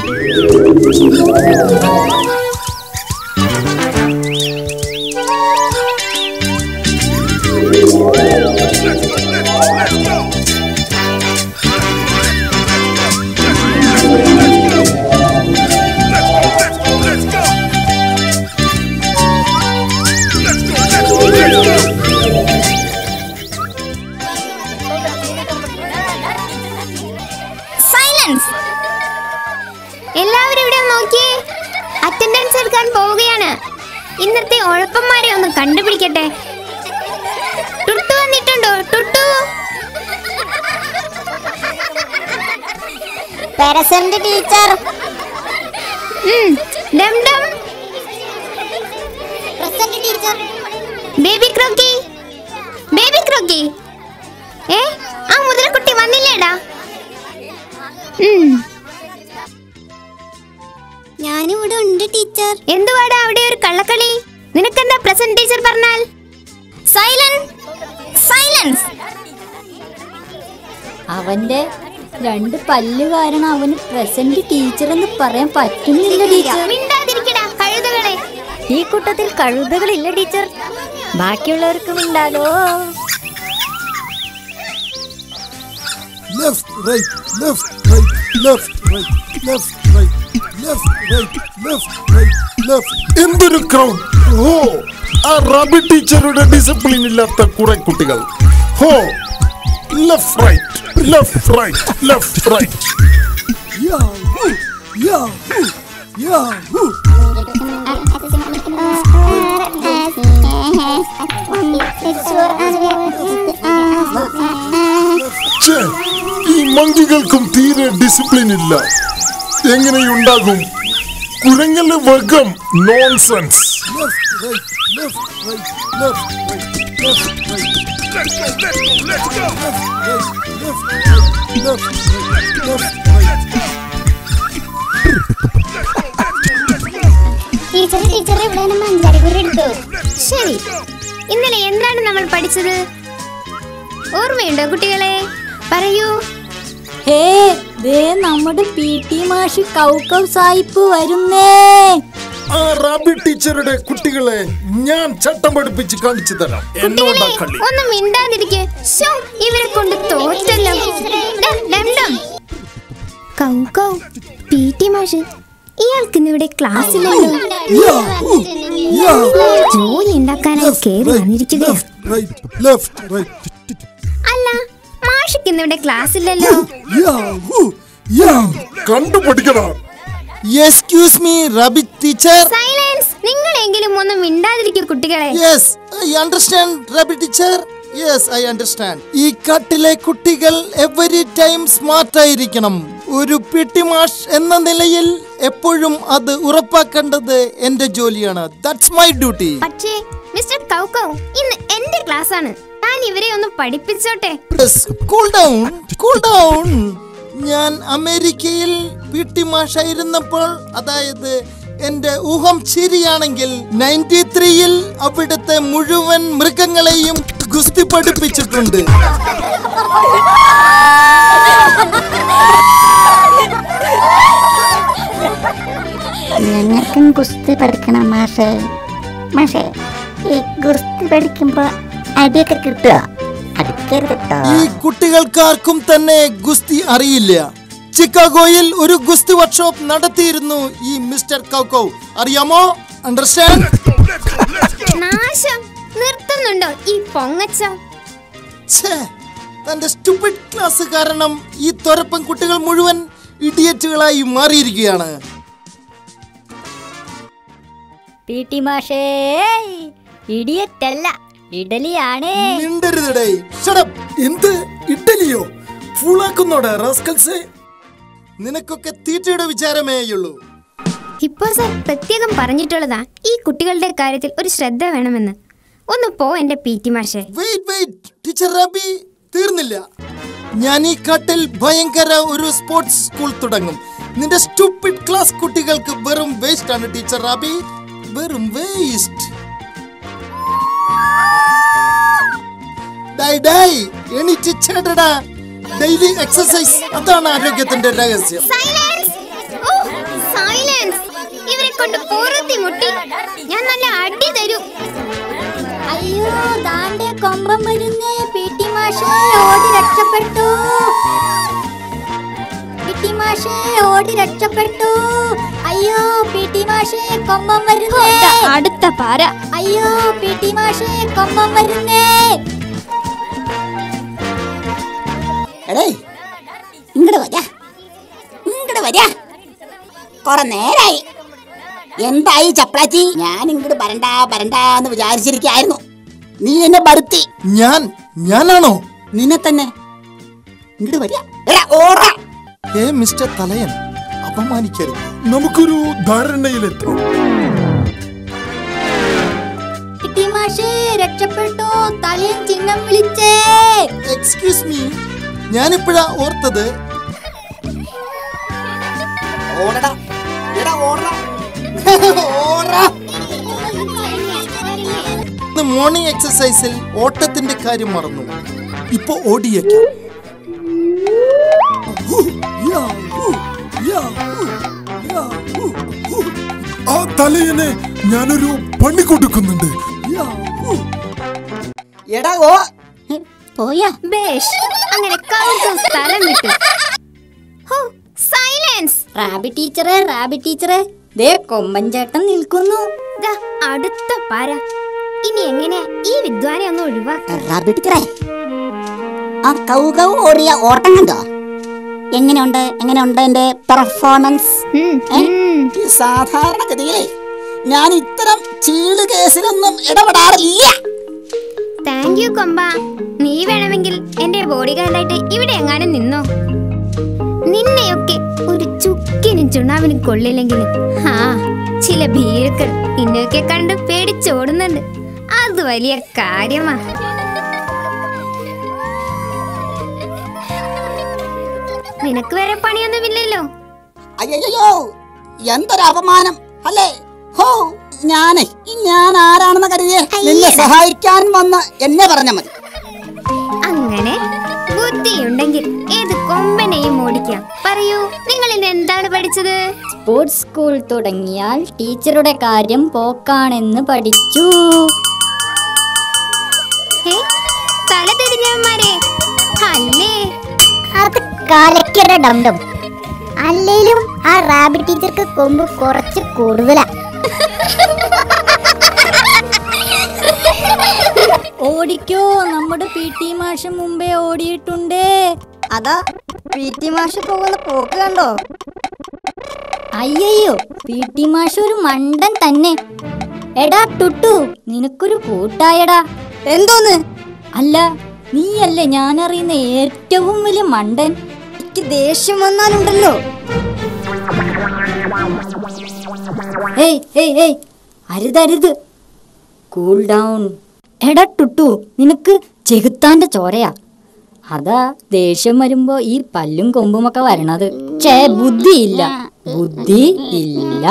Silence ഇന്നത്തെ ഉഴപ്പന്മാരെ ഒന്ന് കണ്ടുപിടിക്കട്ടെ. ടുട്ടു വന്നിട്ടുണ്ടോ? Tuttu present teacher. ഉം, ഡം Dum. Present teacher. Baby Crocky. Baby Crocky. ഏ ആ മുതലക്കുട്ടി വന്നില്ലേടാ. ഉം, ഞാനിവിടെ ഉണ്ട് ടീച്ചർ. എന്തുവാടാ അവിടെ ഒരു കള്ളക്കളി? നിനക്കെന്താ ടീച്ചർ പറഞ്ഞാൽ. സൈലൻസ് സൈലൻസ് അവന്റെ രണ്ട് പല്ല് കാരണം അവന് പ്രസന്റ് ടീച്ചർ എന്ന് പറയാൻ പറ്റുന്നില്ല ടീച്ചർ ഈ കൂട്ടത്തിൽ കഴുതകളില്ല ടീച്ചർ ബാക്കിയുള്ളവർക്കും ഉണ്ടാലോ left, right, left, right, left, right, left, right, left, right, left, right, left. എന്തൊരു ക്രൗഡ് ഓ! ആ റബി ടീച്ചറുടെ ഡിസിപ്ലിൻ ഇല്ലാത്ത കുറെ കുട്ടികൾ. ഹോ left right left right left right ഈ മങ്കികൾക്കും തീരെ ഡിസിപ്ലിൻ ഇല്ല. എങ്ങനെയുണ്ടാകും? കുരങ്ങൽ വർഗം നോൺസെൻസ് ടീച്ചർ ടീച്ചർ ഇവിടെ മഞ്ചാടിക്കുരി എടുത്തു. ശരി. ഇന്നലെ എന്താണ് നമ്മൾ പഠിച്ചത്? ഓർമ്മയുണ്ടോ കുട്ടികളെ? പറയൂ. ഹേ ദേ നമ്മുടെ പി ടി മാഷ് കൗക്കൗ സായിപ്പ് വരുന്നേ. ആ റാബി ടീച്ചറുടെ കുട്ടികളെ ഞാൻ ചട്ടം പഠിപ്പിച്ച് കാണിച്ചു തരാം. എന്നോടാ കളി ഒന്ന് മിണ്ടാതിരിക്കെ. ഇവരെ കൊണ്ട് തോറ്റല്ലോ. ഡം, ഡം, ഡം. കൗ കൗ. പി ടി മാഷ് ഇയാൾക്ക് ഇവിടെ ക്ലാസ് ഇല്ലല്ലോ. ജോലി ഉണ്ടാക്കാനായി കേറി വന്നിരിക്കുകയാ. റൈറ്റ് ലെഫ്റ്റ് റൈറ്റ് അല്ല മാഷിക്ക് കണ്ടുപഠിക്കണം. Excuse me Rabi teacher silence നിങ്ങളെങ്കിലും ഒന്ന് മിണ്ടാതിരിക്കൂ കുട്ടികളെ. Yes I understand Rabi teacher yes I understand ഈ കാട്ടിലെ കുട്ടികൾ എവരി ടൈം സ്മാർട്ട് ആയിരിക്കണം. ഒരു പിട്ടി മാഷ് എന്ന നിലയിൽ എപ്പോഴും അത് ഉറപ്പാക്കേണ്ടത് എന്റെ ജോലിയാണ്. ദാറ്റ്സ് മൈ ഡ്യൂട്ടി പക്ഷേ മിസ്റ്റർ കൗകൗ ഇന്ന് എന്റെ ക്ലാസ് ആണ്. ഞാൻ ഇവരെ ഒന്ന് പഠിപ്പിച്ചോട്ടെ. കൂൾ ഡൗൺ കൂൾ ഡൗൺ ഞാൻ അമേരിക്കയിൽ പി ടി മാഷായിരുന്നപ്പോൾ അതായത് എന്റെ ഊഹം ശരിയാണെങ്കിൽ നയന്റി ത്രീയിൽ അവിടുത്തെ മുഴുവൻ മൃഗങ്ങളെയും ഗുസ്തി പഠിപ്പിച്ചിട്ടുണ്ട്. ഞങ്ങൾക്കും ഗുസ്തി പഠിക്കണം മാഷേ. മാഷേ ഈ ഗുസ്തി പഠിക്കുമ്പോ അടിയൊക്കെ കിട്ടുക ഈ കുട്ടികൾക്കാർക്കും തന്നെ ഗുസ്തി അറിയില്ല. ചിക്കാഗോയിൽ ഒരു ഗുസ്തി വർക്ക്ഷോപ്പ് നടത്തിയിരുന്നു ഈ മിസ്റ്റർ കൗക്കോ അറിയാമോ? അണ്ടർസ്റ്റാൻഡ്? നാശം. നിർത്തുന്നുണ്ടോ ഈ പൊങ്ങച്ചം? ഛേ, തന്റെ സ്റ്റുപ്പിഡ് ക്ലാസ് കാരണം ഈ തൊരപ്പൻ കുട്ടികൾ മുഴുവൻ ഇഡിയറ്റുകളായി മാറിയിരിക്കുകയാണ്. പി ടി മാഷേ ഇടിയറ്റല്ല ഇഡലിയാണേ. മിണ്ടരുതടേ. എന്ത്? ഇഡലിയോ? ഫുളാക്കുന്നോടെ റാസ്കൽസേ നിനക്കൊക്കെ തീറ്റയുടെ വിചാരമേയുള്ളൂ ഇപ്പോ സാർ പ്രത്യേകം പറഞ്ഞിട്ടുള്ളതാ ഈ കുട്ടികളുടെ കാര്യത്തിൽ ഒരു ശ്രദ്ധ വേണമെന്ന്. ഒന്ന് പോ എന്റെ പി ടി മാഷെ. വെയിറ്റ് വെയിറ്റ് ടീച്ചർ റബി തീർന്നില്ല. ഞാൻ ഈ കാട്ടിൽ ഭയങ്കര ഒരു സ്പോർട്സ് സ്കൂൾ തുടങ്ങും. നിന്റെ സ്റ്റുപ്പിഡ് ക്ലാസ് കുട്ടികൾക്ക് വെറും വേസ്റ്റ് ആണ് ടീച്ചർ റാബി വെറും വേസ്റ്റ് എണീറ്റ് ചേട്ടടാ. Daily exercise. അതാണ് ആരോഗ്യത്തിന്റെ രഹസ്യം. ഇവരെ കൊണ്ട് പൊറുത്തി മുട്ടി. ഞാൻ നല്ല അടി തരും. അയ്യോ ദാണ്ടെ കൊമ്പം വരുന്നേ പി ടി മാഷേ ഓടി രക്ഷപ്പെട്ടു. ടി മാഷേ ഓടി രക്ഷപ്പെട്ടു. അയ്യോ പി ടി മാഷേ കൊമ്പം വരുന്നേ. അടുത്ത പാര. അയ്യോ പി ടി മാഷേ കൊമ്പം വരുന്നേ. എടേ ഇങ്ങോട്ട് വരാ. ഇങ്ങോട്ട് വരാ. കൊറേ നേരായി. എന്തായി ചപ്രാച്ചി ഞാൻ ഇങ്ങോട്ട് വരണ്ട വരണ്ട എന്ന് വിചാരിച്ചിരിക്കായിരുന്നു. നീ എന്നെ ബടുത്തി ഞാൻ ഞാനാണോ? നിന്നെ തന്നെ. ഇങ്ങോട്ട് വരിക എടാ ഓടാ. ഏ മിസ്റ്റർ തലയൻ അപമാനിക്കരുത്. നമുക്കൊരു ധാരണയിലെത്താം. രക്ഷപ്പെട്ടു. ചിഹ്നം വിളിച്ചേ. എക്സ്ക്യൂസ് മീ ഞാനിപ്പോഴാ ഓർത്തത്. ഓടടാ എടാ ഓടാ ഓടാ. ഇന്ന് മോർണിംഗ് എക്സസൈസിൽ ഓട്ടത്തിന്റെ കാര്യം മറന്നു. ഇപ്പൊ ഓടിയേക്കാം. തലയനെ ഞാനൊരു പണി കൊടുക്കുന്നുണ്ട്. എടാ ഓ. പോയാ. ബേഷ് അങ്ങനെ കൗതും സ്ഥലം വിട്ടു. ഹോ, സൈലൻസ്. റാബി ടീച്ചറെ റാബി ടീച്ചറെ. ദേ കൊമ്പൻ ചേട്ടൻ നിൽക്കുന്നു. അടുത്ത പാര. ഇനി എങ്ങനെ ഈ വിദ്വാനെ ഒന്ന് ഒഴിവാക്കാം? റാബി ടീച്ചറേ ആ കൗ കൗ ഓടിയ ഓട്ടം കണ്ടോ? എങ്ങനെയുണ്ട്? എങ്ങനെയുണ്ട് എന്റെ പെർഫോമൻസ് സാധാരണ സാധാരണഗതിയിലെ ഞാൻ ഇത്തരം ചീട് കേസിലൊന്നും ഇടപെടാറില്ല. Thank you കൊമ്പ. നീ വേണമെങ്കിൽ എന്റെ ബോഡി ഗാർഡായിട്ട് ഇവിടെ എങ്ങാനും നിന്നോ? നിന്നെയൊക്കെ ഒരു ചുക്കിനും ചുണ്ണാവിനും കൊള്ളില്ലെങ്കിൽ ആ ചില ഭീരുക്കൾ നിന്നെയൊക്കെ കണ്ട് പേടിച്ചോടുന്നുണ്ട്. അത് വലിയ കാര്യമാ. നിനക്ക് വേറെ പണിയൊന്നുമില്ലല്ലോ. അയ്യോ എന്തൊരു അപമാനം അല്ലേ? ഹോ ഞാനേ ഞാൻ ആരാണെന്ന് കരുതിയേ? നിന്നെ സഹായിക്കാൻ വന്ന് എന്നെ പറഞ്ഞ മതി. അങ്ങനെ ബുദ്ധിയുണ്ടെങ്കിൽ ഏത് കൊമ്പനെയും ഓടിക്കാം. പറയൂ നിങ്ങൾ ഇന്ന് എന്താണ് പഠിച്ചത്? സ്പോർട്സ് സ്കൂൾ തുടങ്ങിയാൽ ടീച്ചറുടെ കാര്യം പോക്കാണെന്ന് പഠിച്ചു. ഏ കലക്കിയുടെ ഡംഡം അല്ലേലും ആ റാബിറ്റ് ടീച്ചർക്ക് കൊമ്പ് കുറച്ച് കൂടുതലാ. ഓടിക്കോ നമ്മുടെ പി ടി മാഷ് മുമ്പേ ഓടിയിട്ടുണ്ടേ. അതാ പി ടി മാഷ് പോകുന്ന പോക്ക് കണ്ടോ? അയ്യോ പി ടി മാഷ് ഒരു മണ്ടൻ തന്നെ. എടാ ടുട്ടു നിനക്കൊരു കൂട്ടായടാ. എന്തോന്ന്? അല്ല നീയല്ലേ ഞാൻ അറിയുന്ന ഏറ്റവും വലിയ മണ്ടൻ? എനിക്ക് ദേഷ്യം വന്നാലുണ്ടല്ലോ. ഏയ് ഏയ് ഏയ് അരുതരുത് കൂൾ ഡൗൺ എടാ ടുട്ടു നിനക്ക് ചെകുത്താന്റെ ചോരയാ. അതാ ദേഷ്യം വരുമ്പോ ഈ പല്ലും കൊമ്പുമൊക്കെ വരണത്. ചേ ബുദ്ധി ഇല്ല ബുദ്ധി ഇല്ല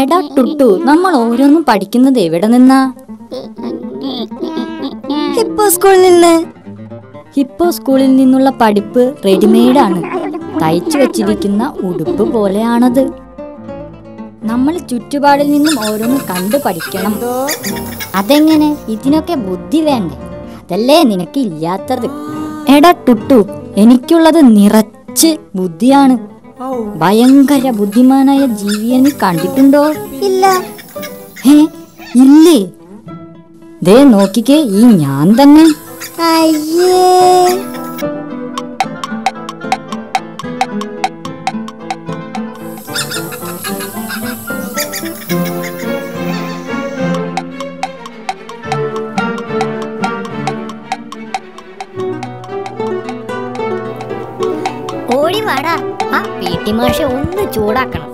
എടാ ടുട്ടു നമ്മൾ ഓരോന്നും പഠിക്കുന്നത് എവിടെ നിന്നാ? ഹിപ്പോ സ്കൂളിൽ നിന്ന്? ഹിപ്പോ സ്കൂളിൽ നിന്നുള്ള പഠിപ്പ് റെഡിമെയ്ഡാണ്. തയ്ച്ചു വെച്ചിരിക്കുന്ന ഉടുപ്പ് പോലെയാണത്. നമ്മൾ ചുറ്റുപാടിൽ നിന്നും ഓരോന്നും കണ്ടു പഠിക്കണം. അതെങ്ങനെ? ഇതിനൊക്കെ ബുദ്ധി വേണ്ടേ? അതല്ലേ നിനക്ക് ഇല്ലാത്തത്? എടാ ടുട്ടു എനിക്കുള്ളത് നിറച്ച് ബുദ്ധിയാണ്. ഭയങ്കര ബുദ്ധിമാനായ ജീവിയെ നീ കണ്ടിട്ടുണ്ടോ? ഇല്ല. ഏ? ഇല്ലേ? ദേ നോക്കിക്കേ ഈ ഞാൻ തന്നെ. അയ്യേ. ഓടി വാടാ. ആ പി ടി മാഷെ ഒന്ന് ചൂടാക്കണം.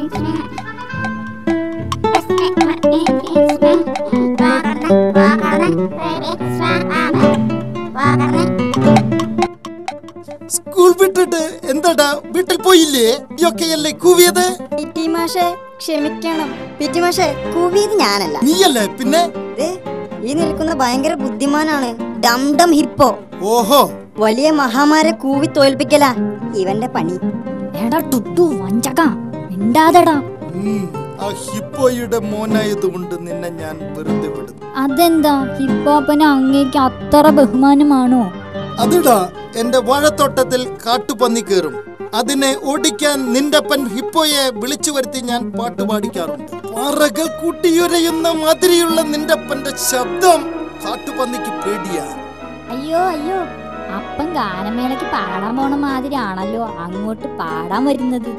സ്കൂൾ വിട്ടിട്ട് എന്താടാ വീട്ടിൽ പോയില്ലേ? ഇയൊക്കെയല്ലേ കൂവിയത്? മാഷെ ക്ഷമിക്കണം. പിറ്റിമാഷെ കൂവിയത് ഞാനല്ല. നീയല്ലേ? പിന്നെ? ഈ നിൽക്കുന്ന ഭയങ്കര ബുദ്ധിമാനാണ്. ഡം ഡം ഹിപ്പോ. ഓഹോ. വലിയ മഹാമാരെ കൂവി തോൽപ്പിക്കല ഇവന്റെ പണി. എടാ ടുട്ടു വഞ്ചക. മിണ്ടാതെടാ. ആ ഹിപ്പോയുടെ മോനായതുകൊണ്ട് നിന്നെ ഞാൻ വെറുതെ വിടും അതെന്താ? ഹിപ്പോപ്പന് അങ്ങേക്ക് അത്ര ബഹുമാനമാണോ? അതിടാ എന്റെ വാഴത്തോട്ടത്തിൽ കാട്ടുപന്നി കയറും. അതിനെ ഓടിക്കാൻ നിന്റപ്പൻ ഹിപ്പോയെ വിളിച്ചു വരുത്തി ഞാൻ പാട്ട് പാടിക്കാറുണ്ട്. പാറകൾ കൂട്ടിയുരയുന്ന മാതിരിയുള്ള നിന്റപ്പന്റെ ശബ്ദം കാട്ടുപന്നിക്ക് പേടിയാ. അയ്യോ അയ്യോ അപ്പം ഗാനമേളയ്ക്ക് പാടാൻ പോണ മാതിരി ആണല്ലോ അങ്ങോട്ട് പാടാൻ വരുന്നത്.